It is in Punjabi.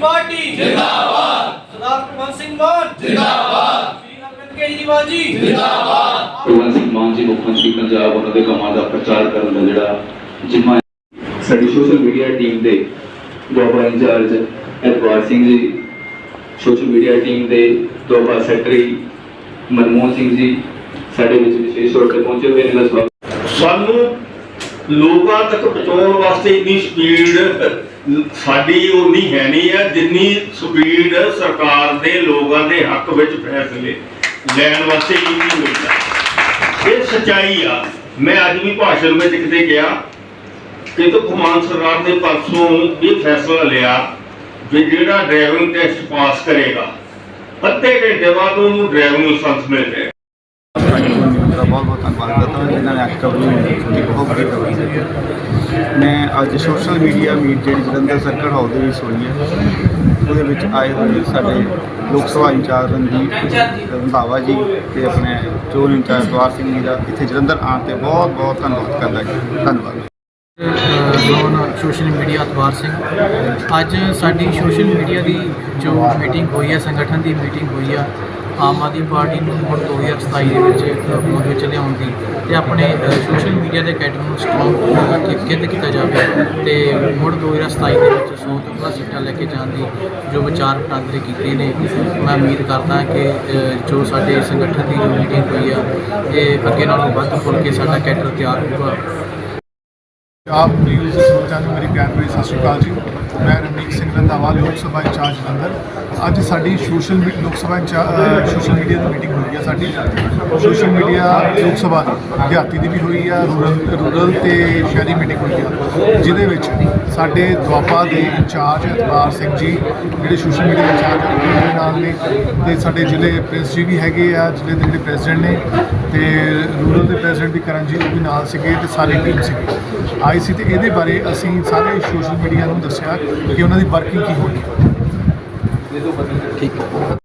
ਪਾਰਟੀ ਜਿੰਦਾਬਾਦ। ਸਰਦਾਰ ਭਗਵੰਤ ਸਿੰਘ ਮਾਨ ਜਿੰਦਾਬਾਦ। ਸ਼੍ਰੀ ਅਰਵਿੰਦ ਕੇਜਰੀਵਾਲ ਜੀ। ਭਗਵੰਤ ਸਿੰਘ ਮਾਨ ਜੀ ਮੁੱਖ ਮੰਤਰੀ ਪੰਜਾਬ ਉਹਨਾਂ ਦੇ ਕੰਮਾਂ ਦਾ ਪ੍ਰਚਾਰ ਕਰਨ ਦਾ ਜਿਹੜਾ ਜਿੰਮਾ ਹੈ। ਸਾਡੀ ਸੋਸ਼ਲ ਮੀਡੀਆ ਟੀਮ ਦੇ ਦੁਆਬਾ ਇੰਚਾਰਜ ਐਤਵਾਰ Singh ji social media team ਦੇ ਦੁਆਬਾ ਸੈਕਟਰੀ ਮਨਮੋਹਨ ਸਿੰਘ ਜੀ ਸਾਡੇ ਵਿੱਚ ਵਿਸ਼ੇਸ਼ ਤੌਰ ਤੇ ਪਹੁੰਚੇ ਹੋਏ ਨੇ। ਸਾਨੂੰ ਲੋਕਾਂ ਤੱਕ ਪਹੁੰਚਾਉਣ ਵਾਸਤੇ ਇੰਨੀ ਸਪੀਡ ਸਾਡੀ ਉਨੀ ਹੈ ਨਹੀਂ ਹੈ, ਜਿੰਨੀ ਸਪੀਡ ਸਰਕਾਰ ਦੇ ਲੋਕਾਂ ਦੇ ਹੱਕ ਵਿੱਚ ਫੈਸਲੇ ਲੈਣ ਵਾਸਤੇ ਇੰਨੀ ਹੋਈ ਇਹ ਸਚਾਈ ਆ। ਮੈਂ ਅੱਜ ਵੀ ਭਾਸ਼ਣ ਵਿੱਚ ਕਿਤੇ ਗਿਆ, ਕਿ ਤੋਂ ਕਮਾਨ ਸਰਕਾਰ ਦੇ ਪਰਸੋਂ ਇਹ ਫੈਸਲਾ ਲਿਆ ਵੀ ਜਿਹੜਾ ਡਰਾਈਵਿੰਗ ਟੈਸਟ ਪਾਸ ਕਰੇਗਾ, ਅੱਧੇ ਘੰਟੇ ਬਾਅਦ ਉਹਨੂੰ ਡਰਾਈਵਿੰਗ ਲਾਇਸੈਂਸ ਮਿਲ ਜਾਏਗਾ। ਦਾ ਬਹੁਤ ਬਹੁਤ ਧੰਨਵਾਦ ਕਰਦਾ ਹਾਂ, ਜਿਨ੍ਹਾਂ ਨੇ ਅੱਜ ਕਵਰੇਜ ਦੀ ਬਹੁਤ ਵੱਡੀ ਕਵਰੇਜ ਕੀਤੀ ਮੈਂ ਅੱਜ ਸੋਸ਼ਲ ਮੀਡੀਆ ਮੀਟ ਜਿਹੜੀ ਜਲੰਧਰ ਸਰਕਟ ਹਾਊਸ ਦੇ ਵਿੱਚ ਹੋਈ ਹੈ, ਉਹਦੇ ਵਿੱਚ ਆਏ ਹੋਏ ਸਾਡੇ ਲੋਕ ਸਭਾ ਇੰਚਾਰਜ ਰਣਜੀਤ ਰੰਧਾਵਾ ਜੀ ਤੇ ਆਪਣੇ ਚੋਣ ਇੰਚਾਰਜ ਦਵਾਰ ਸਿੰਘ ਜੀ ਦਾ ਇੱਥੇ ਜਲੰਧਰ ਆਉਣ ਤੇ ਬਹੁਤ ਬਹੁਤ ਧੰਨਵਾਦ ਕਰਦਾ ਜੀ ਧੰਨਵਾਦ। Zone social media Atwar Singh, ਅੱਜ ਸਾਡੀ ਸੋਸ਼ਲ ਮੀਡੀਆ ਦੀ ਜੋ ਮੀਟਿੰਗ ਹੋਈ ਹੈ, ਸੰਗਠਨ ਦੀ ਮੀਟਿੰਗ ਹੋਈ ਆ ਆਮ ਆਦਮੀ ਪਾਰਟੀ ਨੂੰ ਹੁਣ 2027 ਦੇ ਵਿੱਚ ਮੁੱਖ ਵਿੱਚ ਲਿਆਉਣ ਦੀ ਤੇ ਆਪਣੇ ਸੋਸ਼ਲ ਮੀਡੀਆ ਦੇ ਕੈਟਰ ਨੂੰ ਸਟਰੋਂਗ ਕਿੱਦ ਕੀਤਾ ਜਾਵੇ ਤੇ ਮੁੜ 2027 ਦੇ ਵਿੱਚ 100 ਤੋਂ ਵੱਧ ਸੀਟਾਂ ਲੈ ਕੇ ਜਾਣ ਦੀ ਜੋ ਵਿਚਾਰ ਵਟਾਂਦਰੇ ਕੀਤੇ ਨੇ, ਮੈਂ ਉਮੀਦ ਕਰਦਾ ਕਿ ਜੋ ਸਾਡੇ ਸੰਗਠਨ ਦੀ ਜੋ ਮੀਟਿੰਗ ਹੋਈ ਆ, ਇਹ ਅੱਗੇ ਨਾਲੋਂ ਵੱਧ ਫੁੱਲ ਕੇ ਸਾਡਾ ਕੈਟਰ ਤਿਆਰ ਹੋਊਗਾ। ਆਪ ਨਿਊਜ਼ ਦੇ ਮੇਰੀ ਪਿਆਰ ਭਰੀ ਸਤਿ ਸ਼੍ਰੀ ਅਕਾਲ ਜੀ। ਮੈਂ ਰਮਨੀਕ ਸਿੰਘ ਰੰਧਾਵਾ ਲੋਕ ਸਭਾ ਇੰਚਾਰਜ ਜਲੰਧਰ ਅੱਜ ਸਾਡੀ ਸੋਸ਼ਲ ਮੀ- Lok Sabha incharge social media ਦੀ ਮੀਟਿੰਗ ਹੋਈ ਹੈ ਸਾਡੀ। ਸੋਸ਼ਲ ਮੀਡੀਆ ਲੋਕ ਸਭਾ ਦੀ ਦਿਹਾਤੀ ਦੀ ਵੀ ਹੋਈ ਆ ਰੂਰਲ ਰੂਰਲ ਤੇ ਸ਼ਹਿਰੀ ਮੀਟਿੰਗ ਹੋਈ ਆ। ਜਿਹਦੇ ਵਿੱਚ ਸਾਡੇ ਦੁਆਬਾ ਦੇ ਇੰਚਾਰਜ ਇਤਬਾਰ ਸਿੰਘ ਜੀ ਜਿਹੜੇ ਸੋਸ਼ਲ ਮੀਡੀਆ ਦੇ ਇੰਚਾਰਜ ਆ, ਉਹ ਨਾਲ ਨੇ। ਤੇ ਸਾਡੇ ਜ਼ਿਲ੍ਹੇ ਪ੍ਰਿੰਸ ਜੀ ਵੀ ਹੈਗੇ ਆ ਜ਼ਿਲ੍ਹੇ ਦੇ ਜਿਹੜੇ ਪ੍ਰੈਜ਼ੀਡੈਂਟ ਨੇ। ਤੇ ਰੂਰਲ ਦੇ ਪ੍ਰੈਜ਼ੀਡੈਂਟ ਵੀ ਕਰਨ ਜੀ ਉਹ ਵੀ ਨਾਲ ਸੀਗੇ ਤੇ ਸਾਰੀ ਟੀਮ ਸੀਗੀ। ਆਈ ਸੀ ਤੇ ਇਹਦੇ ਬਾਰੇ ਅਸੀਂ ਸਾਰੇ ਸੋਸ਼ਲ ਮੀਡੀਆ ਨੂੰ ਦੱਸਿਆ ਕਿ ਉਹਨਾਂ ਦੀ ਵਰਕਿੰਗ ਕੀ ਹੋਣੀ। ਠੀਕ ਹੈ।